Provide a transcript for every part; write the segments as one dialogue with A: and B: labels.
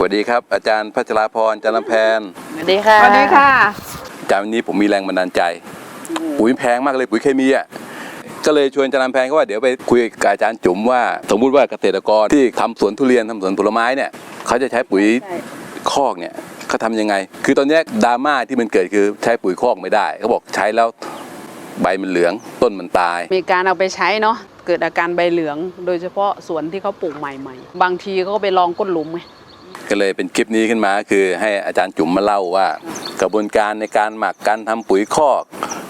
A: สวัสดีครับ อาจารย์พัชราพรจันทแพน
B: สวัสดีค่ะ
C: สวัสดีค่ะ
A: อาจารย์วันนี้ผมมีแรงบันดาลใจ ปุ๋ยแพงมากเลยปุ๋ยเคมีอะก็เลยชวนอาจารย์แพนเขาว่าเดี๋ยวไปคุยกับอาจารย์จุ๋มว่า สมมุติว่าเกษตรกรที่ทำสวนทุเรียนทำสวนผลไม้เนี่ยเขาจะใช้ปุ๋ยคอกเนี่ยเขาทำยังไง คือตอนเนี้ยดราม่าที่มันเกิดคือใช้ปุ๋ยคอกไม่ได้เขาบอกใช้แล้วใบมันเหลืองต้นมันตาย
B: มีการเอาไปใช้เนาะเกิดอาการใบเหลือง โดยเฉพาะสวนที่เขาปลูกใหม่ ๆ บางทีก็ไปลองก้นหลุมไง
A: ก็เลยเป็นคลิปนี้ขึ้นมาคือให้อาจารย์จุ๋มมาเล่าว่า กระบวนการในการหมักการทำปุ๋ยคอก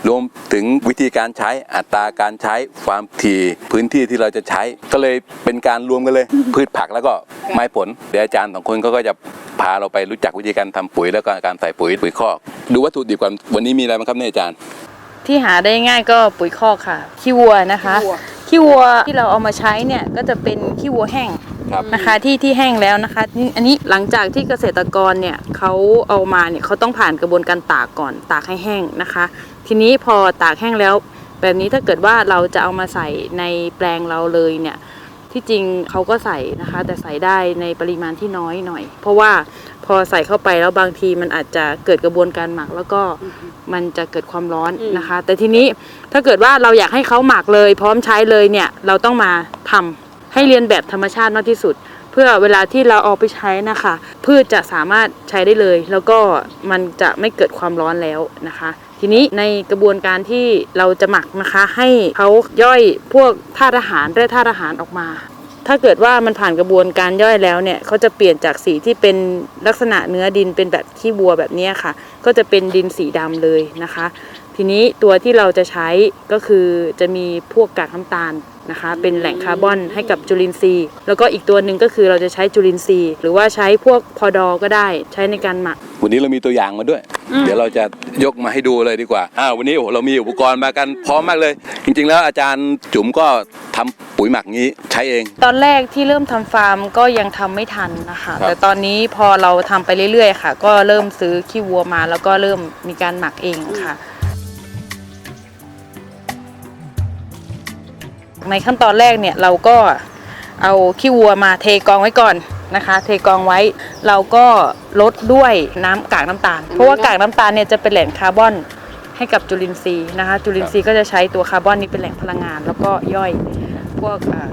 A: รวมถึงวิธีการใช้อัตราการใช้ความถี่พื้นที่ที่เราจะใช้ ก็เลยเป็นการรวมกันเลย พืชผักแล้วก็ไม้ผลเดี๋ยวอาจารย์สองคนเขาก็จะพาเราไปรู้จักวิธีการทำปุ๋ยแล้วก็การใส่ปุ๋ยปุ๋ยคอก ดูวัตถุดิบก่อนวันนี้มีอะไรบ้างครับเนี่ยอาจารย์
C: ที่หาได้ง่ายก็ปุ๋ยคอกค่ะขี้วัวนะคะขี้วัวที่เราเอามาใช้เนี่ยก็จะเป็นขี้วัวแห้ง
A: ครับ
C: นะคะที่ที่แห้งแล้วนะคะนี่อันนี้หลังจากที่เกษตรกรเนี่ยเขาเอามาเนี่ยเขาต้องผ่านกระบวนการตากก่อนตากให้แห้งนะคะ ทีนี้พอตากแห้งแล้ว แบบนี้ถ้าเกิดว่าเราจะเอามาใส่ในแปลงเราเลยเนี่ยที่จริงเขาก็ใส่นะคะ แต่ใส่ได้ในปริมาณที่น้อยหน่อย เพราะว่าพอใส่เข้าไปแล้วบางทีมันอาจจะเกิดกระบวนการหมักแล้วก็มันจะเกิดความร้อนนะคะ แต่ทีนี้ถ้าเกิดว่าเราอยากให้เขาหมักเลย พร้อมใช้เลยเนี่ยเราต้องมาทำ ให้เรียนแบบธรรมชาติมากที่สุด เพื่อเวลาที่เราเอาไปใช้นะคะ พืชจะสามารถใช้ได้เลย แล้วก็มันจะไม่เกิดความร้อนแล้วนะคะ ทีนี้ในกระบวนการที่เราจะหมักนะคะ ให้เขาย่อยพวกธาตุอาหารแร่ธาตุอาหารออกมา ถ้าเกิดว่ามันผ่านกระบวนการย่อยแล้วเนี่ยเขาจะเปลี่ยนจากสีที่เป็นลักษณะเนื้อดินเป็นแบบขี้วัวแบบนี้ค่ะ ก็จะเป็นดินสีดำเลยนะคะ ทีนี้ตัวที่เราจะใช้ก็คือจะมีพวกกากน้ำตาลนะคะ เป็นแหล่งคาร์บอนให้กับจุลินทรีย์ แล้วก็อีกตัวหนึ่งก็คือเราจะใช้จุลินทรีย์ หรือว่าใช้พวกพอดอก็ได้ใช้ในการหมัก
A: วันนี้เรามีตัวอย่างมาด้วย เดี๋ยวเราจะยกมาให้ดูเลยดีกว่าอ้าววันนี้โอ้โหเรามีอุปกรณ์มากันพร้อมมากเลย จริง ๆ แล้วอาจารย์จุ๋มก็ทำปุ๋ยหมักงี้ใช้เอง
C: ตอนแรกที่เริ่มทำฟาร์มก็ยังทำไม่ทันนะคะ
A: ครับ
C: แต่ตอนนี้พอเราทำไปเรื่อยๆ ค่ะ ก็เริ่มซื้อขี้วัวมาแล้วก็เริ่มมีการหมักเองค่ะ ในขั้นตอนแรกเนี่ยเราก็เอาขี้วัวมาเทกองไว้ก่อนนะคะ เทกองไว้เราก็ลดด้วยน้ำกากน้ำตาล เพราะว่ากากน้ำตาลเนี่ยจะเป็นแหล่งคาร์บอนให้กับจุลินทรีย์นะคะ จุลินทรีย์ก็จะใช้ตัวคาร์บอนนี้เป็นแหล่งพลังงาน แล้วก็ย่อยพวกอ่า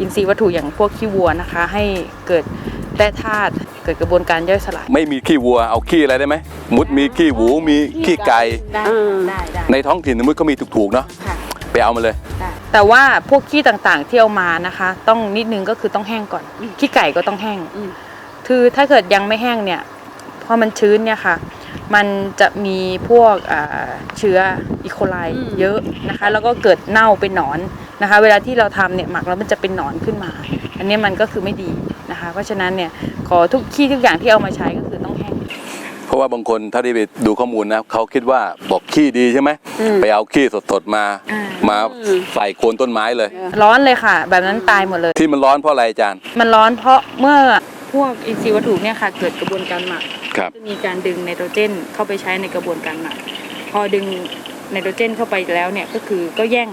C: อินทรีย์วัตถุอย่างพวกขี้วัวนะคะ ให้เกิดแร่ธาตุเกิดกระบวนการย่อยสลาย
A: ไม่มีขี้วัวเอาขี้อะไรได้ไหมมุดมีขี้หมูมีขี้ไก่
C: ได้ได้ได้
A: ในท้องถิ่นสมมติเขามีถูกๆเนาะ
C: ค่ะ
A: ไปเอามาเลย
C: แต่ว่าพวกขี้ต่างๆที่เอามานะคะ ต้องนิดนึงก็คือต้องแห้งก่อน ขี้ไก่ก็ต้องแห้ง
B: อืม
C: คือถ้าเกิดยังไม่แห้งเนี่ยพอมันชื้นเนี่ยค่ะ มันจะมีพวกอ่าเชื้ออีโคไลเยอะนะคะ แล้วก็เกิดเน่าเป็นหนอนนะคะ เวลาที่เราทำเนี่ยหมักแล้วมันจะเป็นหนอนขึ้นมา อันนี้มันก็คือไม่ดีนะคะ เพราะฉะนั้นเนี่ยขอทุกขี้ทุกอย่างที่เอามาใช้ก็คือต้องแห้ง
A: เพราะว่าบางคนถ้าได้ไปดูข้อมูลนะเขาคิดว่าบอกขี้ดีใช่ไหมไปเอาขี้สดๆมา
C: อ่า
A: มาใส่โคนต้นไม้เลย
C: ร้อนเลยค่ะ แบบนั้นตายหมดเลย
A: ที่มันร้อนเพราะอะไรอาจารย์
C: มันร้อนเพราะเมื่อพวกอินทรีย์วัตถุเนี่ยค่ะ เกิดกระบวนการหมัก
A: ครับ
C: จะมีการดึงไนโตรเจนเข้าไปใช้ในกระบวนการหมัก พอดึงไนโตรเจนเข้าไปแล้วเนี่ยก็คือก็แย่ง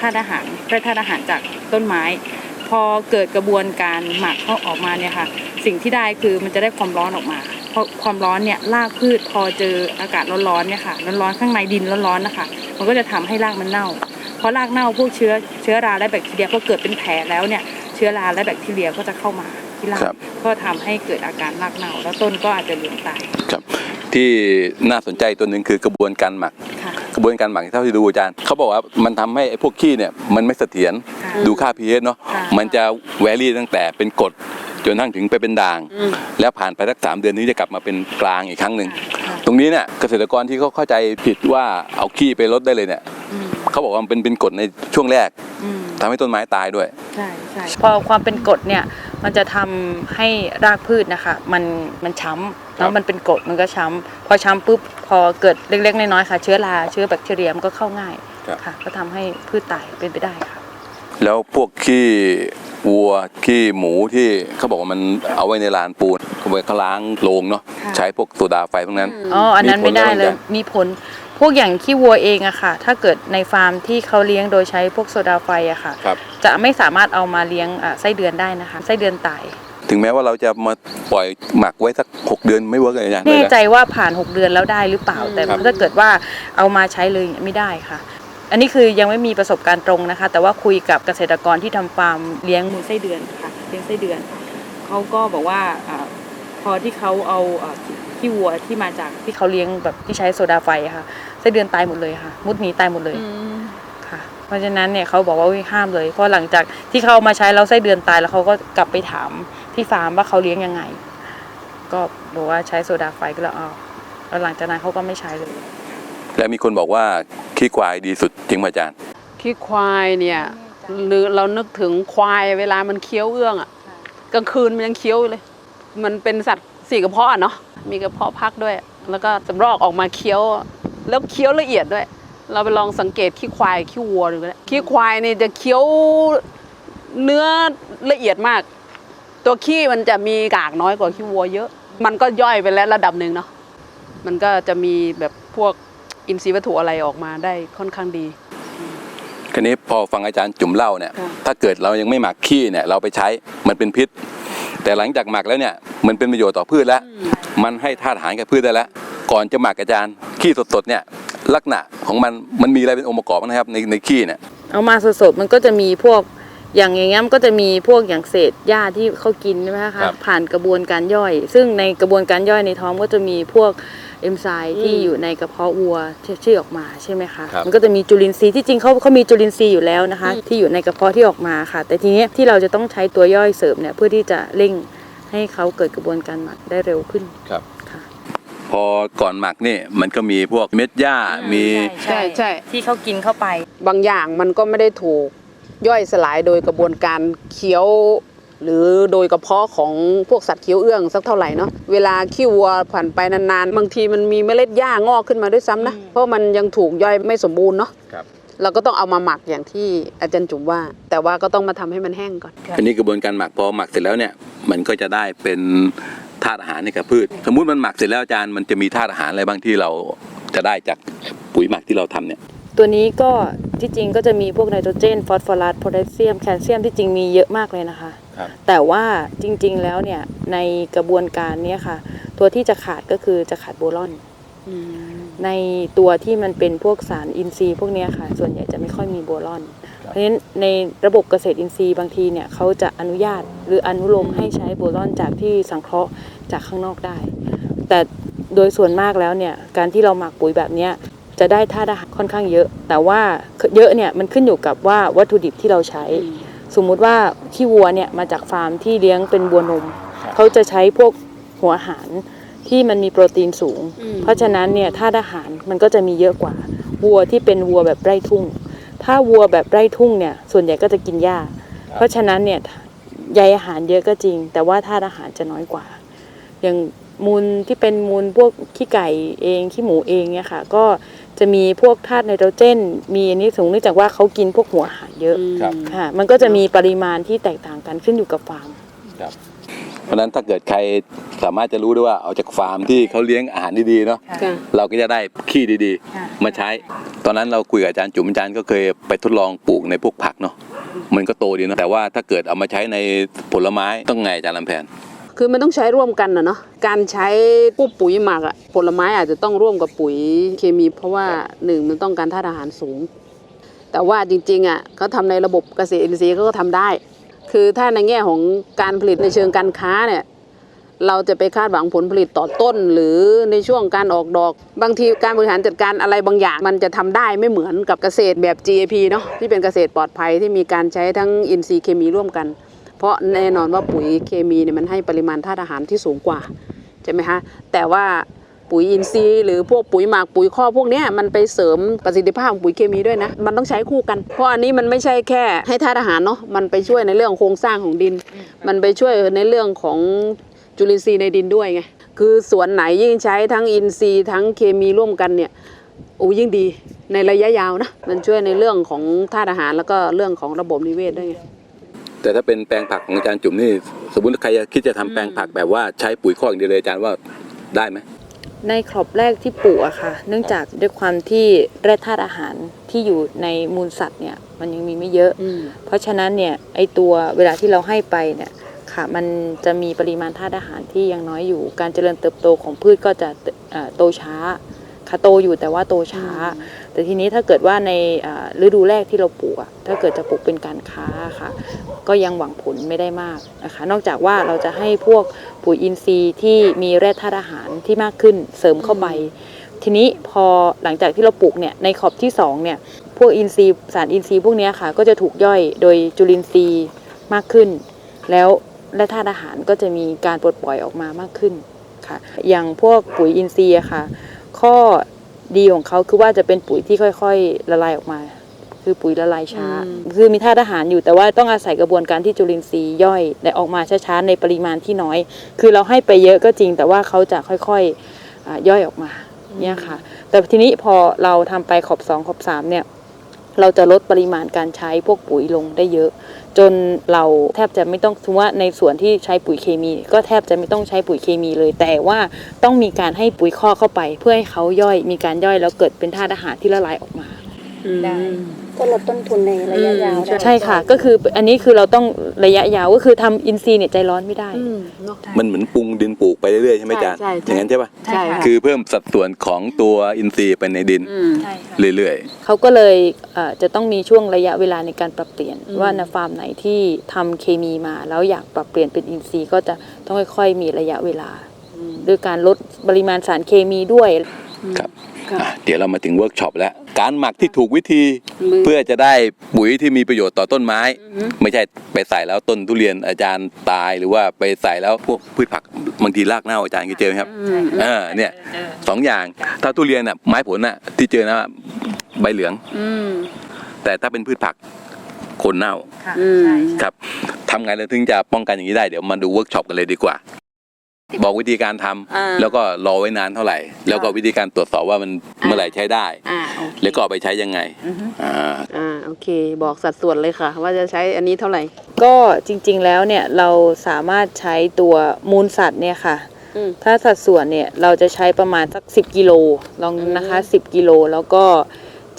C: ธาตุอาหารได้ธาตุอาหารจากต้นไม้ พอเกิดกระบวนการหมักเข้าออกมาเนี่ยค่ะ สิ่งที่ได้คือมันจะได้ความร้อนออกมาเพราะความร้อนเนี่ยรากพืชพอเจออากาศร้อนๆเนี่ยค่ะร้อนๆข้างในดินร้อนๆนะคะมันก็จะทำให้รากมันเน่าเพราะรากเน่าพวกเชื้อเชื้อราและแบคทีเรียพอเกิดเป็นแผลแล้วเนี่ยเชื้อราและแบคทีเรียก็จะเข้ามา ที่ราก
A: ครับ
C: ก็ทำให้เกิดอาการรากเน่าแล้วต้นก็อาจจะเหลืองตาย
A: ครับ ที่น่าสนใจตัวหนึ่งคือกระบวนการหมัก
C: ค่ะ
A: กระบวนการหมักเท่าที่ดูอาจารย์เขาบอกว่ามันทำให้ไอ้พวกขี้เนี่ยมันไม่เสถียร
C: ค่ะ
A: ดูค่า pH เนาะ
C: ค่ะ
A: มันจะแวรี่ตั้งแต่เป็นกรดจนทั้งถึงไปเป็นด่างแล้วผ่านไปสักสามเดือนนี้จะกลับมาเป็นกลางอีกครั้งหนึ่ง
C: ค่ะ
A: ตรงนี้เนี่ยเกษตรกรที่เขาเข้าใจผิดว่าเอาขี้ไปลดได้เลยเนี่ย
C: อืม
A: เขาบอกว่ามันเป็นเป็นกรดในช่วงแรก
C: อืม
A: ทำให้ต้นไม้ตายด้วย
C: ใช่ใช่ พอความเป็นกรดเนี่ยมันจะทำให้รากพืชนะคะ มันมันช้ำแล้วมันเป็นกรดมันก็ช้ำพอช้ำปุ๊บพอเกิดเล็กๆน้อยๆค่ะ เชื้อราเชื้อแบคทีเรียมันก็เข้าง่าย
A: ครับ
C: ค่ะ ก็ทำให้พืชตายเป็นไปได้ค่ะ
A: แล้วพวกขี้วัวขี้หมูที่เขาบอกว่ามันเอาไว้ในลานปูนเขาไปเขาล้างโลงเนาะ
C: ค่ะ
A: ใช้พวกโซดาไฟพวกนั้น
C: อ๋ออันนั้น
A: มีผล
C: ไม่ได้
A: อะไร
C: เลย
A: บ้าง
C: มีผล พวกอย่างขี้วัวเองอะค่ะ ถ้าเกิดในฟาร์มที่เขาเลี้ยงโดยใช้พวกโซดาไฟอะค่ะ
A: ครับ
C: จะไม่สามารถเอามาเลี้ยงอะไส้เดือนได้นะคะ ไส้เดือนตาย
A: ถึงแม้ว่าเราจะมาปล่อยหมักไว้สักหกเดือนไม่เวิร์กเลยอาจารย์
C: แน่
A: เลยนะ
C: ใจว่าผ่าน 6 เดือนแล้วได้หรือเปล่า แต่
A: ครับ
C: ถ้าเกิดว่าเอามาใช้เลยไม่ได้ค่ะ อันนี้คือยังไม่มีประสบการณ์ตรงนะคะ แต่ว่าคุยกับเกษตรกรที่ทำฟาร์มเลี้ยงมูลไส้เดือนค่ะ เลี้ยงไส้เดือน เขาก็บอกว่าอาพอที่เขาเอาอ่า ขี้วัวที่มาจากที่เขาเลี้ยงแบบที่ใช้โซดาไฟอะค่ะไส้เดือนตายหมดเลยค่ะ มุดหนีตายหมดเลยค่ะ เพราะฉะนั้นเนี่ยเขาบอกว่าอุ๊ยห้ามเลยเพราะหลังจากที่เขาเอามาใช้แล้วไส้เดือนตายแล้วเขาก็กลับไปถามที่ฟาร์มว่าเขาเลี้ยงยังไง ก็บอกว่าใช้โซดาไฟก็แล้วเอาแล้วหลังจากนั้นเขาก็ไม่ใช้เลย
A: แล้วมีคนบอกว่าขี้ควายดีสุดจริงไหมอาจารย์
B: ขี้ควายเนี่ยหรือเรานึกถึงควายเวลามันเคี้ยวเอื้องอะกลางคืนมันยังเคี้ยวอยู่เลย มันเป็นสัตว์ สี่กระเพาะอะเนาะมีกระเพาะพักด้วย แล้วก็สำรอกออกมาเคี้ยว แล้วเคี้ยวละเอียดด้วย เราไปลองสังเกตขี้ควายขี้วัวดูก็ได้ขี้ควายนี่จะเคี้ยวเนื้อละเอียดมาก ตัวขี้มันจะมีกากน้อยกว่าขี้วัวเยอะ มันก็ย่อยไปแล้วระดับหนึ่งเนาะมันก็จะมีแบบพวกอินทรีย์วัตถุอะไรออกมาได้ค่อนข้างดี
A: คันนี้พอฟังอาจารย์จุ่มเล่าเนี่ย
B: ค่ะ
A: ถ้าเกิดเรายังไม่หมักขี้เนี่ยเราไปใช้มันเป็นพิษ แต่หลังจากหมักแล้วเนี่ยมันเป็นประโยชน์ต่อพืชแล้ว มันให้ธาตุอาหารกับพืชได้แล้ว ก่อนจะหมักอาจารย์ขี้สดๆเนี่ยลักษณะของมันมันมีอะไรเป็นองค์ประกอบบ้างนะครับในในขี้เนี่ย
C: เอามาสดๆมันก็จะมีพวกอย่างอย่างเงี้ยมันก็จะมีพวกอย่างเศษหญ้าที่เขากินใช่ไหม
A: ครั
C: คะ
A: บ
C: ผ่านกระบวนการย่อย ซึ่งในกระบวนการย่อยในท้องก็จะมีพวก เอนไซม์ที่
B: อืม
C: อยู่ในกระเพาะวัวที่ที่ออกมาใช่ไหมคะ
A: ครับ
C: มันก็จะมีจุลินทรีย์ที่จริงเขาเขามีจุลินทรีย์อยู่แล้วนะคะ ที่อยู่ในกระเพาะที่ออกมาค่ะ แต่ทีเนี้ยที่เราจะต้องใช้ตัวย่อยเสริมเนี่ยเพื่อที่จะเร่งให้เขาเกิดกระบวนการหมักได้เร็วขึ้น
A: ครับ
C: ค่ะ
A: พอก่อนหมักนี่มันก็มีพวกเม็ดหญ้ามี
B: ใช่ใช่
C: ที่เขากินเข้าไป
B: บางอย่างมันก็ไม่ได้ถูกย่อยสลายโดยกระบวนการเคี้ยว หรือโดยกระเพาะของพวกสัตว์เคี้ยวเอื้องสักเท่าไหร่เนาะเวลาขี้วัวผ่านไปนานๆ บางทีมันมีเมล็ดหญ้างอกขึ้นมาด้วยซ้ำนะ เพราะมันยังถูกย่อยไม่สมบูรณ์เนาะ
A: ครับ
B: เราก็ต้องเอามาหมักอย่างที่อาจารย์จุ๋มว่า แต่ว่าก็ต้องมาทำให้มันแห้งก่อน
A: อันนี้กระบวนการหมักพอหมักเสร็จแล้วเนี่ยมันก็จะได้เป็นธาตุอาหารให้กับพืช สมมุติมันหมักเสร็จแล้วอาจารย์มันจะมีธาตุอาหารอะไรบ้างที่เราจะได้จากปุ๋ยหมักที่เราทำเนี่ย
C: ตัวนี้ก็ที่จริงก็จะมีพวกไนโตรเจนฟอสฟอรัสโพแทสเซียมแคลเซียมที่จริงมีเยอะมากเลยนะคะ
A: ครับ
C: แต่ว่าจริงๆแล้วเนี่ยในกระบวนการเนี้ยค่ะ ตัวที่จะขาดก็คือจะขาดโบรอน ในตัวที่มันเป็นพวกสารอินทรีย์พวกเนี้ยค่ะ ส่วนใหญ่จะไม่ค่อยมีโบรอนเพราะฉะนั้นในระบบเกษตรอินทรีย์บางทีเนี่ยเขาจะอนุญาตหรืออนุโลมให้ใช้โบรอนจากที่สังเคราะห์จากข้างนอกได้ แต่โดยส่วนมากแล้วเนี่ยการที่เราหมักปุ๋ยแบบเนี้ย จะได้ธาตุอาหารค่อนข้างเยอะ แต่ว่าเยอะเนี่ยมันขึ้นอยู่กับว่าวัตถุดิบที่เราใช้ สมมุติว่าขี้วัวเนี่ยมาจากฟาร์มที่เลี้ยงเป็นวัวนม เขาจะใช้พวกหัวอาหารที่มันมีโปรตีนสูง
B: อืม
C: เพราะฉะนั้นเนี่ยธาตุอาหารมันก็จะมีเยอะกว่า วัวที่เป็นวัวแบบไร่ทุ่ง ถ้าวัวแบบไร่ทุ่งเนี่ยส่วนใหญ่ก็จะกินหญ้า เพราะฉะนั้นเนี่ยใยอาหารเยอะก็จริง แต่ว่าธาตุอาหารจะน้อยกว่า อย่างมูลที่เป็นมูลพวกขี้ไก่เองขี้หมูเองเนี่ยค่ะ ก็ จะมีพวกธาตุไนโตรเจน มีอันนี้สูงเนื่องจากว่าเขากินพวกหัวอาหารเยอะ
A: ครับ
C: ค่ะ มันก็จะมีปริมาณที่แตกต่างกันขึ้นอยู่กับฟาร์ม
A: เพราะฉะนั้นถ้าเกิดใครสามารถจะรู้ได้ว่าเอาจากฟาร์มที่เขาเลี้ยงอาหารดีๆเนาะ
B: ค่ะ
A: เราก็จะได้ขี้ดี
C: ค่ะ
A: ๆมาใช้ ตอนนั้นเราคุยกับอาจารย์จุ๋มอาจารย์ก็เคยไปทดลองปลูกในพวกผักเนาะมันก็โตดีเนาะแต่ว่าถ้าเกิดเอามาใช้ในผลไม้ต้องไงอาจารย์ลำแพน
B: คือมันต้องใช้ร่วมกันนะเนาะการใช้พวกปุ๋ยหมักอะผลไม้อาจจะต้องร่วมกับปุ๋ยเคมี เพราะว่าหนึ่งมันต้องการธาตุอาหารสูง แต่ว่าจริงๆอะเขาทำในระบบเกษตรอินทรีย์เขาก็ทำได้ คือถ้าในแง่ของการผลิตในเชิงการค้าเนี่ยเราจะไปคาดหวังผลผลิตต่อต้น หรือในช่วงการออกดอก บางทีการบริหารจัดการอะไรบางอย่าง มันจะทำได้ไม่เหมือนกับเกษตรแบบ GAP เนาะที่เป็นเกษตรปลอดภัยที่มีการใช้ทั้งอินทรีย์เคมีร่วมกัน เพราะแน่นอนว่าปุ๋ยเคมีเนี่ยมันให้ปริมาณธาตุอาหารที่สูงกว่าใช่ไหมคะแต่ว่าปุ๋ยอินทรีย์หรือพวกปุ๋ยหมักปุ๋ยข้อพวกนี้มันไปเสริมประสิทธิภาพของปุ๋ยเคมีด้วยนะ มันต้องใช้คู่กัน เพราะอันนี้มันไม่ใช่แค่ให้ธาตุอาหารเนาะมันไปช่วยในเรื่องโครงสร้างของดิน มันไปช่วยในเรื่องของจุลินทรีย์ในดินด้วยไงคือสวนไหนยิ่งใช้ทั้งอินทรีย์ทั้งเคมีร่วมกันเนี่ยโอ้ยิ่งดีในระยะยาวนะมันช่วยในเรื่องของธาตุอาหารแล้วก็เรื่องของระบบนิเวศด้วยไง
A: แต่ถ้าเป็นแปลงผักของอาจารย์จุ๋มนี่ สมมติใครจะคิดจะทำแปลงผักแบบว่าใช้ปุ๋ยคอกอย่างเดียวเลยอาจารย์ว่าได้ไหม
C: ในครอบแรกที่ปลูกอะค่ะ เนื่องจากด้วยความที่แร่ธาตุอาหารที่อยู่ในมูลสัตว์เนี่ยมันยังมีไม่เยอะ เพราะฉะนั้นเนี่ยไอตัวเวลาที่เราให้ไปเนี่ยคค่ะมันจะมีปริมาณธาตุอาหารที่ยังน้อยอยู่ การเจริญเติบโตของพืชก็จะเอ่อโตช้าค่ะโตอยู่แต่ว่าโตช้า แต่ทีนี้ถ้าเกิดว่าในฤดูแรกที่เราปลูกถ้าเกิดจะปลูกเป็นการค้าค่ะ ก็ยังหวังผลไม่ได้มากนะคะ นอกจากว่าเราจะให้พวกปุ๋ยอินทรีย์ที่มีแร่ธาตุอาหารที่มากขึ้นเสริมเข้าไป ทีนี้พอหลังจากที่เราปลูกเนี่ยในขอบที่สองเนี่ยพวกอินทรีย์สารอินทรีย์พวกนี้ค่ะ ก็จะถูกย่อยโดยจุลินทรีย์มากขึ้น แล้วแร่ธาตุอาหารก็จะมีการปลดปล่อยออกมามากขึ้นค่ะ อย่างพวกปุ๋ยอินทรีย์ค่ะ ข้อ ดีของเขาคือว่าจะเป็นปุ๋ยที่ค่อยๆละลายออกมา คือปุ๋ยละลายช้า
B: อืม
C: คือมีธาตุอาหารอยู่แต่ว่าต้องอาศัยกระบวนการที่จุลินทรีย์ย่อยและออกมาช้าๆในปริมาณที่น้อย คือเราให้ไปเยอะก็จริง แต่ว่าเขาจะค่อยๆอาย่อยออกมาเนี่ยค่ะ แต่ทีนี้พอเราทำไปขอบสองขอบสามเนี่ยเราจะลดปริมาณการใช้พวกปุ๋ยลงได้เยอะ จนเราแทบจะไม่ต้องถือว่าในส่วนที่ใช้ปุ๋ยเคมี ก็แทบจะไม่ต้องใช้ปุ๋ยเคมีเลย แต่ว่าต้องมีการให้ปุ๋ยข้อกเข้าไป เพื่อให้เขาย่อยมีการย่อยแล้วเกิดเป็นธาตุอาหารที่ละลายออกมา
D: ได้ ก็ลดต้นทุนในระยะยาวได้
C: ใช่ค่ะ ก็คืออันนี้คือเราต้องระยะยาวก็คือทำอินทรีย์เนี่ยใจร้อนไม่ได้
B: อืมเนอะ
A: มันเหมือนปรุงดินปลูกไปเรื่อยๆใช่ไหมอาจารย์
B: ใช่ใช่
A: อย่างนั้นใช่ปะ
B: ใช่ค่ะ
A: คือเพิ่มสัดส่วนของตัวอินทรีย์ไปในดิน
B: อืม
C: ใช่ค่ะ
A: เรื่อย
C: เขาก็เลยเอ่อจะต้องมีช่วงระยะเวลาในการปรับเปลี่ยน
B: อืม
C: ว่าในฟาร์มไหนที่ทำเคมีมา แล้วอยากปรับเปลี่ยนเป็นอินทรีย์ก็จะต้องค่อยๆมีระยะเวลาด้วยการลดปริมาณสารเคมีด้วย
A: ๆครับ
B: ครับ
A: อะเดี๋ยวเรามาถึงเวิร์กช็อปแล้ว การหมักที่ถูกวิธี
B: มือ
A: เพื่อจะได้ปุ๋ยที่มีประโยชน์ต่อต้นไม้
B: อือฮึ
A: ไม่ใช่ไปใส่แล้วต้นทุเรียนอาจารย์ตายหรือว่าไปใส่แล้วพวกพืชผักบางทีรากเน่าอาจารย์เคยเจอไหมครับ
B: อืม
A: เออเนี่ยสองอย่างถ้าทุเรียนน่ะไม้ผลน่ะที่เจอนะใบเหลือง
B: อืม
A: แต่ถ้าเป็นพืชผักโคนเน่า
B: อืม
A: ครับทำไงเราถึงจะป้องกันอย่างนี้ได้เดี๋ยวมาดูเวิร์กช็อปกันเลยดีกว่า บอกวิธีการทำ
B: อ่า
A: แล้วก็รอไว้นานเท่าไหร่ แล้วก็วิธีการตรวจสอบว่ามันเมื่อไหร่ใช้ได้
B: อ่าโอเค
A: แล้วก็เอาไปใช้ยังไงอ่า
B: อ่าโอเค บอกสัดส่วนเลยค่ะ ว่าจะใช้อันนี้เท่าไหร่
C: ก็จริงๆแล้วเนี่ยเราสามารถใช้ตัวมูลสัตว์เนี่ยค่ะ
B: อืม
C: ถ้าสัดส่วนเนี่ยเราจะใช้ประมาณสัก 10 กิโลลองนะคะ 10 กิโลแล้วก็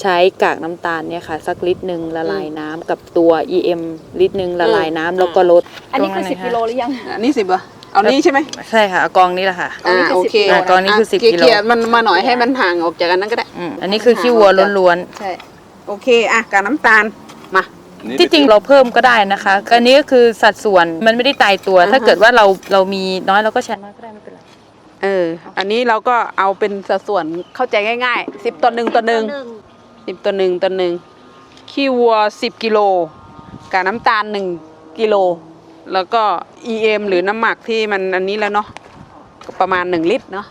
C: ใช้กากน้ำตาลเนี่ยค่ะ สักลิตรหนึ่งละลายน้ำกับตัว EM ลิตรหนึ่งละลายน้ำแล้วก็ลด
D: อันนี้คือ
C: ตรง
D: สิบ
C: ไหะ
D: กิโลหรือยัง
B: อันนี้สิบเหรอ เอานี้ใช่ไหม
C: ใช่ค่ะเอากองนี้แหละค่ะ
D: อันนี้คือ
B: โอ
D: 10
B: เค
D: กิโล
C: อะกองนี้คือ10ะกิโล
B: เกลี่ยๆมันมาหน่อยให้มันห่างออกจากกันนั้นก็ได้
C: อืมอันนี้คือขี้วัวล้วน
B: ใช่ โอเคอะกากน้ำตาลมา
C: ๆ ที่จริงเราเพิ่มก็ได้นะคะอันนี้ก็คือสัดส่วนมันไม่ได้ตายตัว
B: อ่าฮะ
C: ถ้าเกิดว่าเราเรามีน้อยเราก็ใช้น้อยก็ได้ไม่เป็นไร
B: เออ อันนี้เราก็เอาเป็นสัดส่วนเข้าใจง่ายๆสิบต่อหนึ่งต่อหนึ่งสิบต่อหนึ่งต่อหนึ่งขี้วัวสิบกิโลกากน้ำตาลหนึ่งกิโล แล้วก็ EM หรือน้ำหมักที่มันอันนี้แล้วเนาะก็ประมาณหนึ่งลิตรเนาะ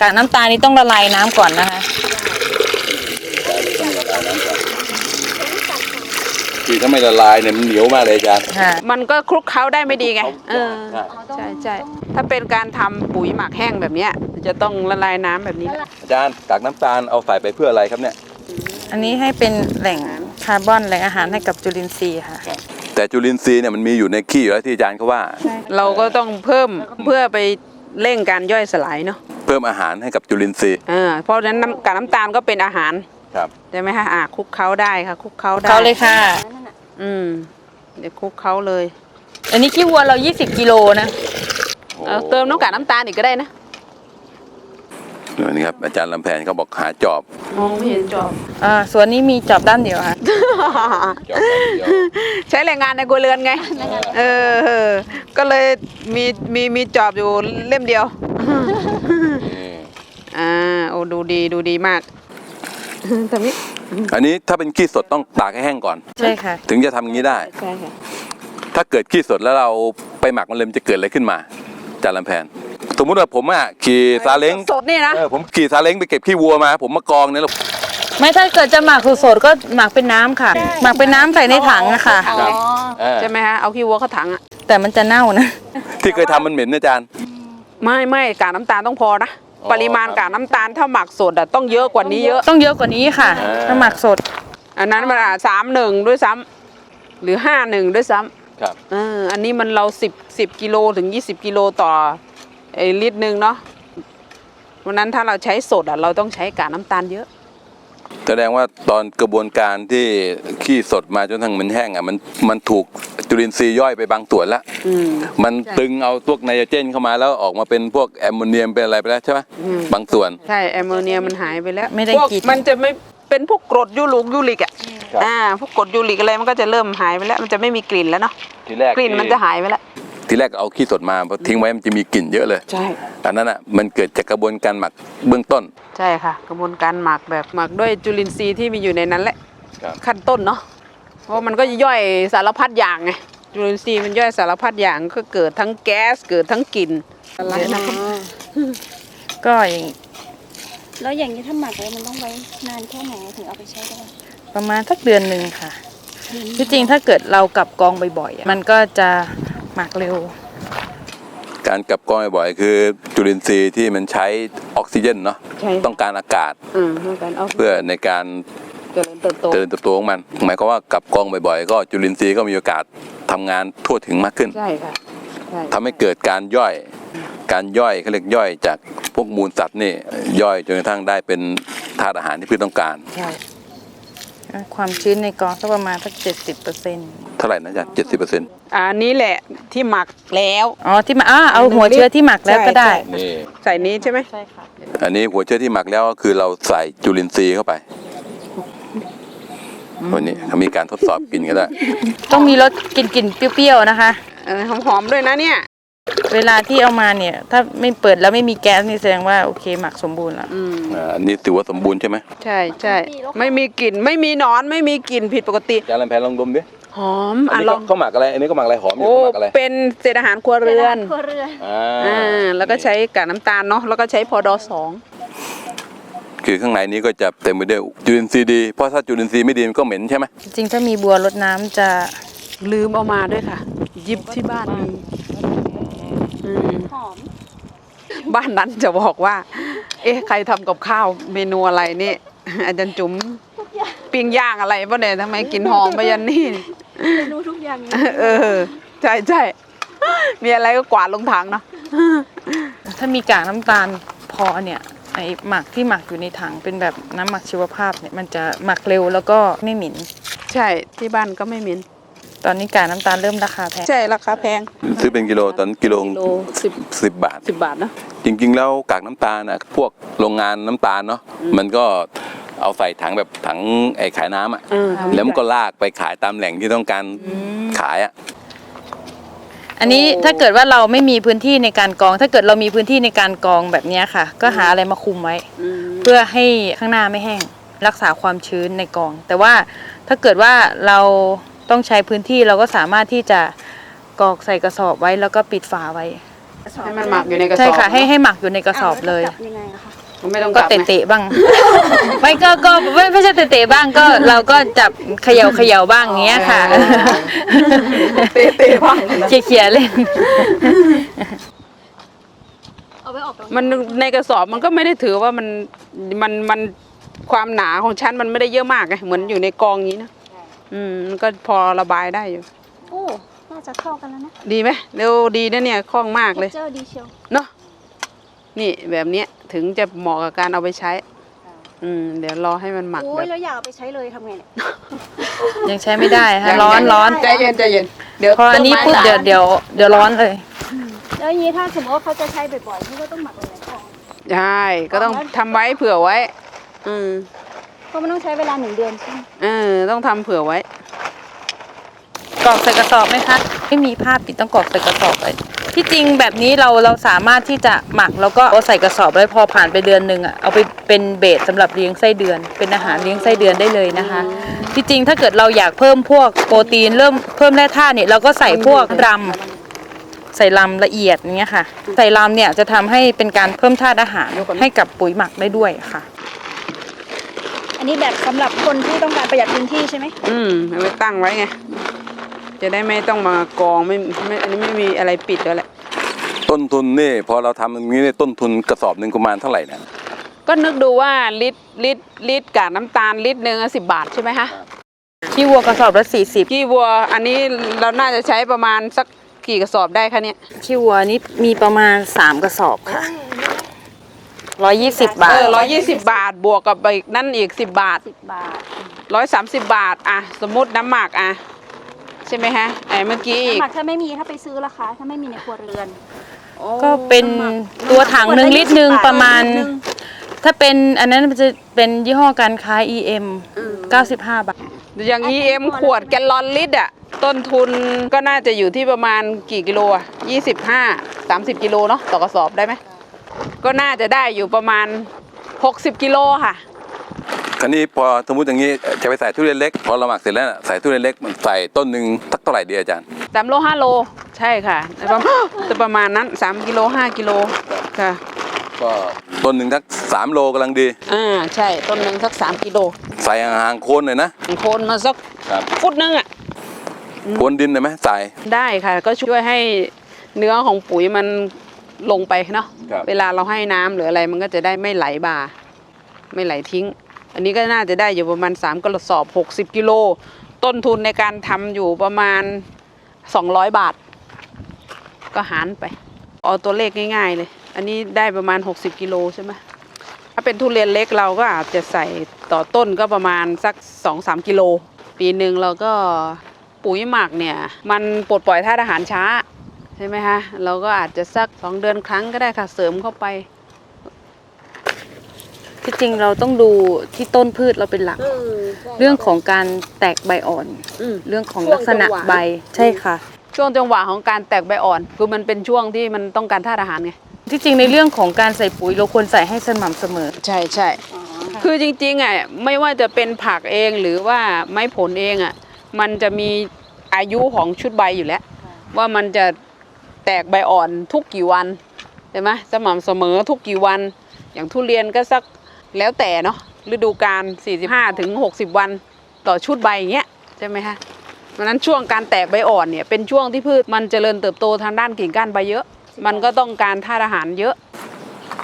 C: กากน้ำตาลนี่ต้องละลายน้ำก่อนนะคะ
A: คือถ้าไม่ละลายเนี่ยมันเหนียวมากเลยอาจารย์
C: ค่ะ
B: มันก็คลุกเคล้าได้ไม่ดีไงเออ
A: ใช่
B: ใช่ใช่ถ้าเป็นการทำปุ๋ยหมักแห้งแบบเนี้ยจะต้องละลายน้ำแบบนี้
A: อาจารย์กากน้ำตาลเอาใส่ไปเพื่ออะไรครับเนี่ย
C: อันนี้ให้เป็นแหล่งคาร์บอนแหล่งอาหารให้กับจุลินทรีย์ค่ะ
A: แต่จุลินทรีย์เนี่ยมันมีอยู่ในขี้อยู่แล้วที่อาจารย์เขาว่า
B: เราก็ต้องเพิ่มเพื่อไปเร่งการย่อยสลายเนาะ
A: เพิ่มอาหารให้กับจุลินทรีย์
B: เออเพราะฉะนั้นน้ำกากน้ำตาลก็เป็นอาหาร
A: ครับ
B: ใช่ไหมคะอะคลุกเคล้าได้ค่ะคลุกเคล้าได้
C: เขาเลยค่ะ
B: อืมเดี๋ยวคลุกเคล้าเลย
C: อันนี้ขี้วัวเรา 20 กิโลนะ
B: เอาเติมน้ำกากน้ำตาลอีกก็ได้นะ
A: นี่ครับอาจารย์ลำแพนเขาบอกหาจอบ
B: มองไม่เห็นจอบ
C: อ่าส่วนนี้มีจอบด้านเดียวค่ะ
B: ใช้แรงงานในครัวเรือนไง เออ ก็เลยมีมีมีจอบอยู่เล่มเดียว อ่า โอ้ดูดีดูดีมากทำนี้
A: อันนี้ถ้าเป็นขี้สดต้องตากให้แห้งก่อน
C: ใช่ค่ะ
A: ถึงจะทำอย่างนี้ได้
B: ใช่ค่ะ
A: ถ้าเกิดขี้สดแล้วเราไปหมักมันเลยมันจะเกิดอะไรขึ้นมาจาร์ลำแพนสมมุติว่าผมอะขี่ซาเล้ง
B: สดนี่นะ
A: เออผมขี่ซาเล้งไปเก็บขี้วัวมา ผมมากองเนี่ยแล้ว
C: ไม่ถ้าเกิดจะหมักสดๆก็หมักเป็นน้ำค่ะ หมักเป็นน้ำใส่ในถังอะค่ะ
D: อ๋อ
A: เออ
B: ใช่ไหมฮะ เอาขี้วัวเข้าถังอะ
C: แต่มันจะเน่านะ
A: ที่เคยทำมันเหม็นนะอาจารย์
B: ไม่ไม่กากน้ำตาลต้องพอนะ
A: อ๋อ
B: ปริมาณกากน้ำตาลถ้าหมักสดอะต้องเยอะกว่านี้เยอะ
C: ต้องเยอะกว่านี้ค่ะ
A: อ่า
C: ถ้าหมักสด
B: อันนั้นมันอาจสามหนึ่งด้วยซ้ำหรือห้าหนึ่งด้วยซ้ำ
A: ครับ
B: เอออันนี้มันเราสิบสิบกิโลถึงยี่สิบกิโลต่อไอ้ลิตรหนึ่งเนาะวันนั้นถ้าเราใช้สดอะเราต้องใช้กากน้ำตาลเยอะ
A: แสดงว่าตอนกระบวนการที่ขี้สดมาจนทั้งมันแห้งอะมันมันถูกจุลินทรีย์ย่อยไปบางส่วนแล้ว
B: อืม
A: มัน
B: ใช่
A: ตึงเอาพวกไนโตรเจนเข้ามาแล้วออกมาเป็นพวกแอมโมเนียมเป็นอะไรไปแล้วใช่ไหม
B: อืม
A: บางส่วน
B: ใช่แอมโมเนียมันหายไปแล้ว
C: ไม่ได้
B: พว
C: กิน
B: มันจะไม่เป็นพวกกรดยูริกยูริกอะ
A: ครับ
B: อ่าพวกกรดยูริกอะไรมันก็จะเริ่มหายไปแล้ว มันจะไม่มีกลิ่นแล้วเนาะ
A: ทีแรก
B: กลิ่นมันจะหายไปแล้ว
A: ทีแรกเอาขี้สดมาพอทิ้งไว้มันจะมีกลิ่นเยอะเลย
B: ใช่
A: อันนั้นอะมันเกิดจากกระบวนการหมักเบื้องต้น
B: ใช่ค่ะ กระบวนการหมักแบบหมักด้วยจุลินทรีย์ที่มีอยู่ในนั้นแหละ
A: ครับ
B: ขั้นต้นเนาะเพราะมันก็ย่อยสารพัดอย่างไงจุลินทรีย์มันย่อยสารพัดอย่างก็เกิดทั้งแก๊สเกิดทั้งกลิ่นอะไรนะ
C: ก็อย่าง
D: แล้วอย่างนี้ถ้าหมักแล้วมันต้องไว้นานแค่ไหนถึงเอาไปใช้ได้
C: ประมาณสักเดือนหนึ่งค่ะ ที่จริงถ้าเกิดเรากลับกองบ่อยๆอะมันก็จะ หมักเร็ว
A: การกลับกรองบ่อยๆคือจุลินทรีย์ที่มันใช้ออกซิเจนเนาะ
B: ใช่
A: ต้องการอากาศ
B: อืมเพื่อการเอา
A: เพื่อในการ
B: เจริญเติบโต
A: เจริญเติบโตของมัน หมายความว่ากลับกรองบ่อยๆ ก็จุลินทรีย์ก็มีโอกาสทำงานทั่วถึงมากขึ้น
B: ใช่ค่ะใช่
A: ทำให้เกิดการย่อย การย่อยเขาเรียกย่อยจากพวกมูลสัตว์นี่ย่อยจนกระทั่งได้เป็นธาตุอาหารที่พืชต้องการ
B: ใช่
C: ความชื้นในกองก็ประมาณสักเจ็ดสิบเปอร์เซ็นต์
A: เท่าไหร่นะจ๊ะเจ็ดสิบเปอร์เซ็นต์
B: อันนี้แหละที่หมักแล้ว
C: อ๋อที่มาอ่าเอาหัวเชื้อที่หมักแล้วก็ได้
B: ใช่
A: นี่
B: ใส่นี้ใช่ไหม
C: ใช่ค่ะ
A: อันนี้หัวเชื้อที่หมักแล้วก็คือเราใส่จุลินทรีย์เข้าไปวันนี้เขามีการทดสอบกินก็ได้
C: ต้องมีรสกลิ่นกลิ่นๆเปรี้ยวๆนะคะ
B: เออหอมๆด้วยนะเนี่ย
C: เวลาที่เอามาเนี่ย ถ้าไม่เปิดแล้วไม่มีแก๊สนี่แสดงว่าโอเคหมักสมบูรณ์แล้ว
B: อืม
A: อ่าอันนี้ถือว่าสมบูรณ์ใช่ไหม
B: ใช่ใช่ไม่มีกลิ่นไม่มีหนอนไม่มีกลิ่นผิดปกติ
A: จานลำแพนลองดมดิ
B: หอม
A: อัน
B: อะ
A: นี้
B: ล
A: ก็
B: อง
A: เขาหมักอะไร อันนี้ก็หมักอะไรหอมอยู่
B: โอ้
A: เขาหมักอะไร
B: เป็นเศษอาหารครัวเรือน
D: ครัวเรือน
A: อ่า
B: อ่าแล้วก็ใช้กากน้ำตาลเนาะแล้วก็ใช้พอดอสอง
A: คือข้างในนี้ก็จะเต็มไปด้วยจุลินทรีย์ดี เพราะถ้าจุลินทรีย์ไม่ดีมันก็เหม็นใช่ไหม
C: จริงๆถ้ามีบัวรดน้ำจะ
B: ลืมเอามาด้วยค่ะยิบที่บ้านมี อืม
D: หอม
B: บ้านนั้นจะบอกว่า เอ๊ะใครทำกับข้าวเมนูอะไรนี่ อาจารย์จุ๋มปิ้งย่างอะไรป่ะเนี่ยทำไมกลินหอมไปยันนี่
D: เมนูทุกอย่างเลย
B: เออ ใช่ใช่มีอะไรก็กวาดลงถังเนาะ
C: ถ้ามีกากน้ำตาลพอเนี่ยไอหมักที่หมักอยู่ในถังเป็นแบบน้ำหมักชีวภาพเนี่ยมันจะหมักเร็วแล้วก็ไม่เหม็น
B: ใช่ที่บ้านก็ไม่เหม็น
C: ตอนนี้กากน้ำตาลเริ่มราคาแพง
B: ใช่ราคาแพง
A: ซื้อเป็นกิโลตอนกิโล
B: กิโลสิบ
A: สิบบาท
B: สิบบาทนะ
A: จริง ๆ แล้วกากน้ำตาลน่ะพวกโรงงานน้ำตาลเนาะมันก็เอาใส่ถังแบบถังไอ้ขายน้ำอะ
B: อืม
A: แล้วมันก็ลากไปขายตามแหล่งที่ต้องการขายอะ
C: อันนี้ถ้าเกิดว่าเราไม่มีพื้นที่ในการกรอง ถ้าเกิดเรามีพื้นที่ในการกรองแบบเนี้ยค่ะ ก็หาอะไรมาคุมไว้
B: อืม
C: เพื่อให้ข้างหน้าไม่แห้ง รักษาความชื้นในกรอง แต่ว่าถ้าเกิดว่าเรา ต้องใช้พื้นที่เราก็สามารถที่จะกรอกใส่กระสอบไว้แล้วก็ปิดฝาไว้
B: ให้มันหมักอยู่ในกระสอบ
C: ใช่ค่ะ ให้ให้หมักอยู่ในกระสอบเลยา
D: แวจะจัยังไงอะคะ
B: ไม่ต้อง
C: ก็
B: จับไหม
C: เตะๆบ้าง ไม่ก็ก็ไม่ไม่ใช่เตะๆบ้างก็เราก็จับเขย่าเขย่าบ้างอย่างเงี้ยค่ะ
B: เตะเตะบ้าง
C: เขี่ยๆเล่น
D: เอาไว้ออกกำลัง
B: มันในกระสอบมันก็ไม่ได้ถือว่ามันมันมันความหนาของชั้นมันไม่ได้เยอะมากไงเหมือนอยู่ในกองนี้นะ อืมมันก็พอระบายได้อยู่
D: โอ้น่าจะเข้ากันแล้วนะ
B: ดีไหมเร็วดีนะเนี่ยคล่องมากเลย
D: เจอดีเชียว
B: เนาะนี่แบบเนี้ยถึงจะเหมาะกับการเอาไปใช้ อืม เดี๋ยวรอให้มันหมัก
D: โอ้
B: แบ
D: ย
B: บ
D: แล้วอยากเอาไปใช้เลยทำไงเนี่ย
C: ยังใช้ไม่ได้ฮะ
B: ยัง
C: ร้อน
B: ยัง
C: ร้อน
B: ใจเย็นใจเย็นเดี๋ยว
C: พออันนี้
B: ต้ไม้
C: ปุ๊บ
B: ตาย
C: เดี๋ยวเดี๋ยวเดี๋ยวร้อนเลย
D: แล้วอย่างนี้ถ้าสมมติว่าเขาจะใช้บ่อยๆเขาก็ต้องหมักหลายๆกล่อง
B: ใช่ก็ต้องทำไว้เผื่อไว้ อืม
D: เพราะมันต้องใช้เวลาหนึ่งเดือนใช่ไหม
B: เออ ต้องทำเผื่อไว้
C: กรอกใส่กระสอบไหมคะ ไม่มีผ้าปิดต้องกรอกใส่กระสอบไว้ที่จริงแบบนี้เราเราสามารถที่จะหมักแล้วก็เอาใส่กระสอบไว้พอผ่านไปเดือนหนึ่งอะเอาไปเป็นเบสสำหรับเลี้ยงไส้เดือน เป็นอาหารเลี้ยงไส้เดือนได้เลยนะคะ ที่จริงถ้าเกิดเราอยากเพิ่มพวกโปรตีนเริ่มเพิ่มแร่ธาตุเนี่ยเราก็ใส่พวกรำใส่รำละเอียดอย่างเงี้ยค่ะ ใส่รำเนี่ยจะทำให้เป็นการเพิ่มธาตุอาหารให้กับปุ๋ยหมักได้ด้วยค่ะ
D: อันนี้แบบสำหรับคนที่ต้องการประหยัดพื้นที่ใช่ไหม
B: อืมเอาไว้ตั้งไว้ไง จะได้ไม่ต้องมากองไม่ไม่อันนี้ไม่มีอะไรปิดแล้วแหละ
A: ต้นทุนนี่พอเราทำอย่างนี้เนี่ยต้นทุนกระสอบหนึ่งประมาณเท่าไหร่เนี่ย
B: ก็นึกดูว่าลิตรลิตรลิตรกากน้ำตาลลิตรหนึ่งสิบบาทใช่ไหมคะ
C: ขี้วัวกระสอบละสี่สิบ
B: ขี้วัวอันนี้เราน่าจะใช้ประมาณสักกี่กระสอบได้คะเนี่ย
C: ขี้วัวนี่มีประมาณสามกระสอบค่ะ ร้อยยี่สิบบา
B: เอ
C: ท
B: อร้อยยี่สิบบาทบวกกับอีกนั่นอีกสิบบาท
D: สิบบาท
B: ร้อยสามสิบบาท อะ สมมติน้ำหมักอะ ใช่ไหมคะไอ้เมื่อกี้อีก
D: น้ำหมักถ้าไม่มีถ้าไปซื้อราคาถ้าไม่มีในครัวเรือน
C: ก็เป็นตัวถังหนึ่งลิตรหนึ่งประมาณ
D: ลิตรหนึ่ง
C: ถ้าเป็นอันนั้นมันจะเป็นยี่ห้อการค้า EM 95 บาท
B: อย่าง EM ขวดแกลลอนลิตรอะต้นทุนก็น่าจะอยู่ที่ประมาณกี่กิโลอะยี่สิบห้าสามสิบกิโลเนาะต่อกระสอบได้ไหม ก็น่าจะได้อยู่ประมาณหกสิบกิโลค่ะ
A: คราวนี้พอสมมติอย่างนี้จะไปใส่ทุเรียนเล็ก พอเราหมักเสร็จแล้วน่ะใส่ทุเรียนเล็กมันใส่ต้นหนึ่งสักเท่าไหร่ดีอาจารย์
B: สามโลห้าโลใช่ค่ะประมาณจะประมาณนั้นสามกิโลห้ากิโลค่ะ
A: ก็ต้นหนึ่งสักสามโลกำลังดี
B: อ่าใช่ต้นหนึ่งสักสามกิโล
A: ใส่ห่างๆโคนหน่อยนะ
B: โคนมาสัก
A: ครับ
B: ฟุตนึงอะ
A: โคนดินหน่อยไหมใส่
B: ได้ค่ะ ก็ช่วยให้เนื้อของปุ๋ยมัน ลงไปเนาะ
A: ครับ
B: เวลาเราให้น้ำหรืออะไรมันก็จะได้ไม่ไหลบ่า ไม่ไหลทิ้ง อันนี้ก็น่าจะได้อยู่ประมาณ 3กระสอบ 60 กิโล ต้นทุนในการทำอยู่ประมาณ 200 บาท ก็หารไป เอาตัวเลขง่าย ๆ เลย อันนี้ได้ประมาณ 60 กิโลใช่ไหมถ้าเป็นทุเรียนเล็กเราก็อาจจะใส่ต่อต้นก็ประมาณสัก 2-3 กิโล ปีหนึ่งเราก็ปุ๋ยหมักเนี่ย มันปลดปล่อยธาตุอาหารช้าใช่ไหมคะเราก็อาจจะสัก2เดือนครั้งก็ได้ค่ะเสริมเข้าไป
C: ที่จริงเราต้องดูที่ต้นพืชเราเป็นหลัก เรื่องของการแตกใบอ่อน
B: อืม
C: เรื่องของ
B: ช่วง
C: ลักษณะ
B: จังหวะ
C: ใบใช่ค่ะ
B: ช่วงจังหวะของการแตกใบอ่อน คือมันเป็นช่วงที่มันต้องการธาตุอาหารไง
C: ที่จริงในเรื่องของการใส่ปุ๋ยเราควรใส่ให้สม่ำเสมอ
B: ใช่ใช่คือจริงๆอะไม่ว่าจะเป็นผักเองหรือว่าไม้ผลเองอะมันจะมีอายุของชุดใบอยู่แล้ว ว่ามันจะแตกใบอ่อนทุกกี่วันใช่ไหมสม่ำเสมอทุกกี่วัน อย่างทุเรียนก็สักแล้วแต่เนาะฤดูกาล45ถึง60 วันต่อชุดใบอย่างเงี้ยใช่ไหมคะเพราะฉะนั้นช่วงการแตกใบอ่อนเนี่ยเป็นช่วงที่พืชมันเจริญเติบโตทางด้านกิ่งก้านใบเยอะ มันก็ต้องการธาตุอาหารเยอะ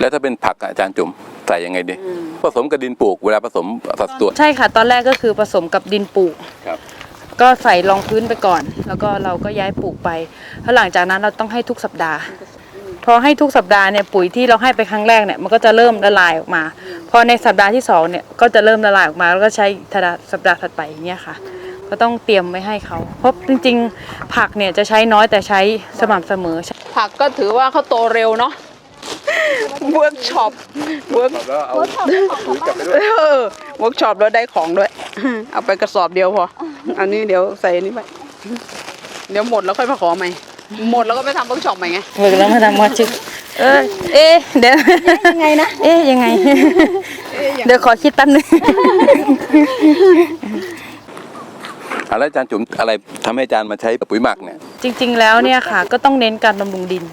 A: แล้วถ้าเป็นผักอะอาจารย์จุ๋มใส่ยังไงดีผสมกับดินปลูกเวลาผสมสัดส่วน
C: ใช่ค่ะ ตอนแรกก็คือผสมกับดินปลูก
A: ครับ
C: ก็ใส่รองพื้นไปก่อน แล้วก็เราก็ย้ายปลูกไปแล้วหลังจากนั้นเราต้องให้ทุกสัปดาห์ พอให้ทุกสัปดาห์เนี่ยปุ๋ยที่เราให้ไปครั้งแรกเนี่ยมันก็จะเริ่มละลายออกมา พอในสัปดาห์ที่สองเนี่ยก็จะเริ่มละลายออกมา แล้วก็ใช้สัปดาห์ถัดไปอย่างเงี้ยค่ะ ก็ต้องเตรียมไว้ให้เขาเพราะจริง ๆ ผักเนี่ยจะใช้น้อยแต่ใช้สม่ำเสมอ
B: ผักก็ถือว่าเขาโตเร็วเนาะเวิร์กช็อปเวิร์ก
A: แล้วเอา
D: รถขับของกลับบ้าน
B: เวิร์กช็อปแล้วได้ของด้วย เอาไปกระสอบเดียวพอ อันนี้เดี๋ยวใส่อันนี้ไป เดี๋ยวหมดแล้วค่อยมาขอใหม่ หมดแล้วก็ไปทำเวิร์กช็อปใหม่ไง
C: เวิร์กแล้วมาทำมอชิกเออเอ๊ะเดี๋ยว
D: ยังไงนะ
C: เอ๊ะยังไง เดี๋ยวขอคิดแป๊บนึง
A: อะแล้วอาจารย์จุ๋มอะไรทำให้อาจารย์มาใช้ปุ๋ยหมักเนี่ย
C: จริง ๆ แล้วเนี่ยค่ะ ก็ต้องเน้นการบำรุงดิน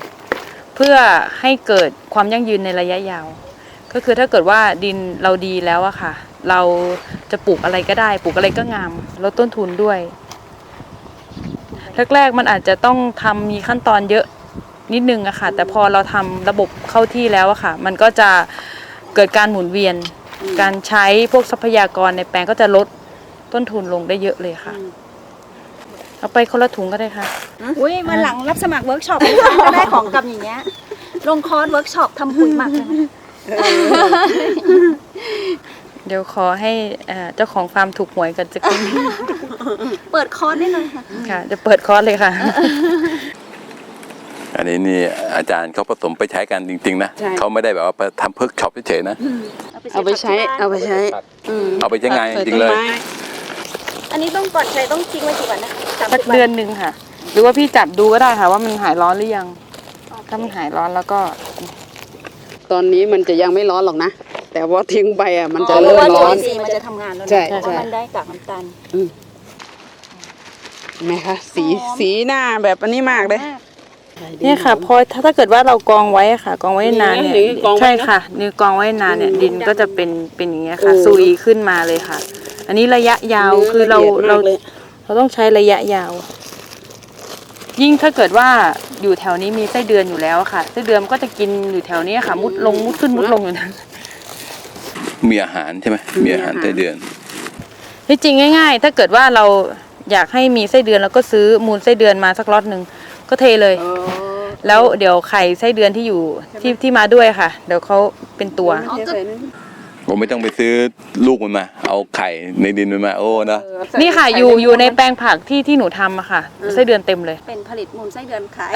C: เพื่อให้เกิดความยั่งยืนในระยะยาว ก็คือถ้าเกิดว่าดินเราดีแล้วอะค่ะ เราจะปลูกอะไรก็ได้ ปลูกอะไรก็งามลดต้นทุนด้วยแรกๆมันอาจจะต้องทำมีขั้นตอนเยอะนิดนึงอะค่ะ แต่พอเราทำระบบเข้าที่แล้วอะค่ะ มันก็จะเกิดการหมุนเวียน การใช้พวกทรัพยากรในแปลงก็จะลดต้นทุนลงได้เยอะเลยค่ะ เอาไปคนละถุงก็ได้ค่ะ
D: อุ้ยวันหลังรับสมัครเวิร์กช็อปเลยค่ะถ้าได้ของกลับอย่างเงี้ยลงคอร์สเวิร์กช็อปทำปุ๋ยหมักเลยนะ
C: เดี๋ยวขอให้เอ่อเจ้าของฟาร์มถูกหวยกันจะกิน
D: เปิดคอร์สได้เลยค่ะ
C: ค่ะจะเปิดคอร์สเลยค่ะ
A: อันนี้นี่อาจารย์เขาผสมไปใช้กันจริง ๆ นะ
B: ใช่
A: เขาไม่ได้แบบว่าไปทำเพิกช็อปเฉยๆนะ
B: เอาไปใช้ เอาไปใช้อืม
A: เอาไปใช้งานจริงๆ
B: ใส่ต้น
A: เลย
B: ไม้
D: อันนี้ต้องก่อนใช้ต้องทิ้งไว้กี่วันนะคะสาม
C: สั
D: สิ
C: ก
D: บวั
C: เดือนหนึ่งค่ะ หรือว่าพี่จับดูก็ได้ค่ะว่ามันหายร้อนหรือยัง ถ้ามันหายร้อนแล้วก็
B: ตอนนี้มันจะยังไม่ร้อนหรอกนะ แต่ว่าทิ้งไปอะมันจะ
D: เพ
B: เริ่
D: ราะ
B: ม
D: ว่าจุ
B: ร้อน
D: ลินทรีย์มันจะทำงานแล้วนะ
B: ใช่
D: เพราะ
B: ใช่
D: ว่ามันได้กากน้ำตาล
B: เห็นไหมคะสีสีหน้าแบบอันนี้มากเลย
C: เนี่ยค่ะพอถ้าถ้าเกิดว่าเรากองไว้อะค่ะ กองไว้นานเนี่ย
B: อย่างนี้กองไว้
C: ใช่ค่ะนี่กองไว้นานเนี่ยดินก็จะเป็นเป็นอย่างเงี้ยค่ะ
B: โอ้
C: ซุยขึ้นมาเลยค่ะ อันนี้ระยะยาวคือเราเรา
B: ละอียดมกลย
C: เราต้องใช้ระยะยาว ยิ่งถ้าเกิดว่าอยู่แถวนี้มีไส้เดือนอยู่แล้วอะค่ะไส้เดือนมันก็จะกินอยู่แถวนี้ค่ะ มุดลงมุดขึ้นมุดลงอยู่นะ
A: มีอาหารใช่ไหมมีอาหารไส้เดือน
C: ที่จริงง่าย ๆ ถ้าเกิดว่าเราอยากให้มีไส้เดือนเราก็ซื้อมูลไส้เดือนมาสักล็อตหนึ่งก็เทเลย
B: อ๋อ
C: แล้วเดี๋ยวไข่ไส้เดือนที่อยู่ที่ที่มาด้วยค่ะ เดี๋ยวเขาเป็นตัว
B: เทใส่นั่น
A: ผมไม่ต้องไปซื้อลูกมันมา เอาไข่ในดินมันมาโอ้นะ
C: นี่ค่ะอยู่อยู่ในแปลงผักที่ที่หนูทำอะค่ะไส้เดือนเต็มเลย
D: เป็นผลิตมูลไส้เดือนขาย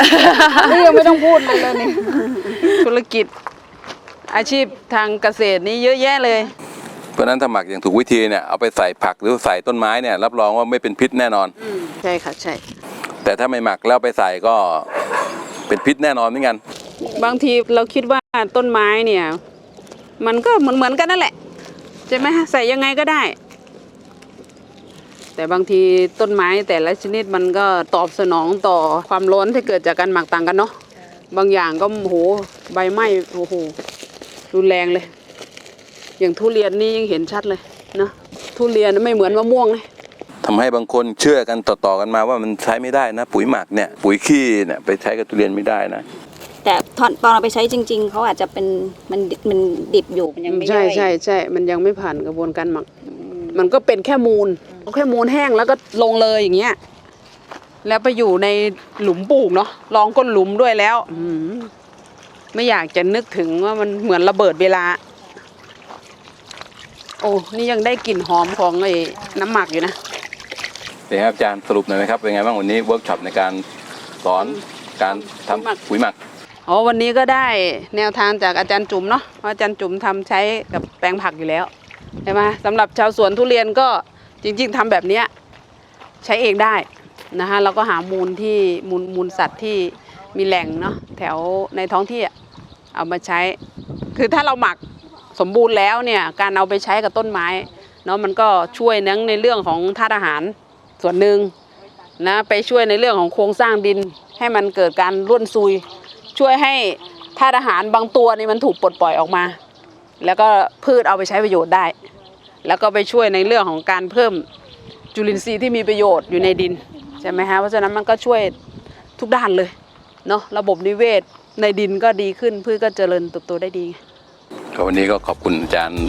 B: นี่ยังไม่ต้องพูดเลยเลยนี่ธุรกิจ อาชีพทางเกษตรนี่เยอะแยะเลย
A: เพราะฉะนั้นถ้าหมักอย่างถูกวิธีเนี่ยเอาไปใส่ผักหรือใส่ต้นไม้เนี่ยรับรองว่าไม่เป็นพิษแน่นอน
B: ใช่ค่ะใช่
A: แต่ถ้าไม่หมักแล้วไปใส่ก็เป็นพิษแน่นอนเหมือนกัน
B: บางทีเราคิดว่าต้นไม้เนี่ย มันก็เหมือนเหมือนๆกันนั่นแหละใช่ไหมใส่ยังไงก็ได้ แต่บางทีต้นไม้แต่ละชนิดมันก็ตอบสนองต่อความร้อนที่เกิดจากการหมักต่างกันเนาะบางอย่างก็โอ้โหใบไหม้โอ้โห รุนแรงเลย อย่างทุเรียนนี่ยังเห็นชัดเลยนะทุเรียนไม่เหมือนมะม่วงเลย
A: ทำให้บางคนเชื่อกันต่อๆกันมาว่ามันใช้ไม่ได้นะ ปุ๋ยหมักเนี่ยปุ๋ยขี้เนี่ยไปใช้กับทุเรียนไม่ได้นะ
D: แต่ตอนตอนเราไปใช้จริง ๆเขาอาจจะเป็นมันมันดิบอยู่มันยังไม่
B: ใช่
D: ย่อย
B: ใช่ใช่มันยังไม่ผ่านกระบวนการหมัก มันก็เป็นแค่มูลเอาแค่มูลแห้งแล้วก็ลงเลยอย่างเงี้ยแล้วไปอยู่ในหลุมปลูกเนาะลองก้นหลุมด้วยแล้ว อืม ไม่อยากจะนึกถึงว่ามันเหมือนระเบิดเวลา โอ้นี่ยังได้กลิ่นหอมของไอ้น้ำหมักอยู่นะ
A: เดี๋ยวครับอาจารย์สรุปหน่อยนะครับเป็นไงบ้างวันนี้เวิร์กช็อปในการสอนการทำปุ๋ยหมัก
B: อ๋อวันนี้ก็ได้แนวทางจากอาจารย์จุ๋มเนาะเพราะอาจารย์จุ๋มทำใช้กับแปลงผักอยู่แล้วใช่ไหมสำหรับชาวสวนทุเรียนก็จริง ๆทำแบบเนี้ยใช้เองได้นะคะเราก็หามูลที่มูลมูลสัตว์ที่มีแหล่งเนาะแถวในท้องที่อะ เอามาใช้ คือถ้าเราหมักสมบูรณ์แล้วเนี่ยการเอาไปใช้กับต้นไม้เนาะมันก็ช่วยเนั้งในเรื่องของธาตุอาหารส่วนหนึ่งนะไปช่วยในเรื่องของโครงสร้างดิน ให้มันเกิดการร่วนซุย ช่วยให้ธาตุอาหารบางตัวนี่มันถูกปลดปล่อยออกมา แล้วก็พืชเอาไปใช้ประโยชน์ได้ แล้วก็ไปช่วยในเรื่องของการเพิ่มจุลินทรีย์ที่มีประโยชน์อยู่ในดินใช่ไหมฮะเพราะฉะนั้นมันก็ช่วยทุกด้านเลยเนาะระบบนิเวศ ในดินก็ดีขึ้นพืชก็เจริญเติบโตได้ดีไง
A: ก็วันนี้ก็ขอบคุณอาจารย์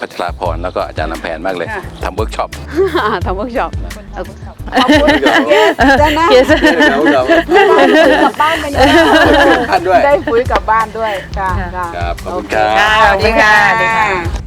A: พัชราพรแล้วก็อาจารย์ลำแพนมากเลย
B: ค่ะ
A: ทำเวิร์กช็อป
B: ทำเวิร์กช็อปขอบคุณเกสจ้านะ
C: Yes
D: กลับบ้านไปเลย
A: ท่านด้วย
B: ได้ปุ๋ยกลับบ้านด้วยค่ะ
C: ค่ะ
B: ค่ะ
A: ครับขอบคุณครับ
C: สวัสดีค่ะสวัสดีค่ะ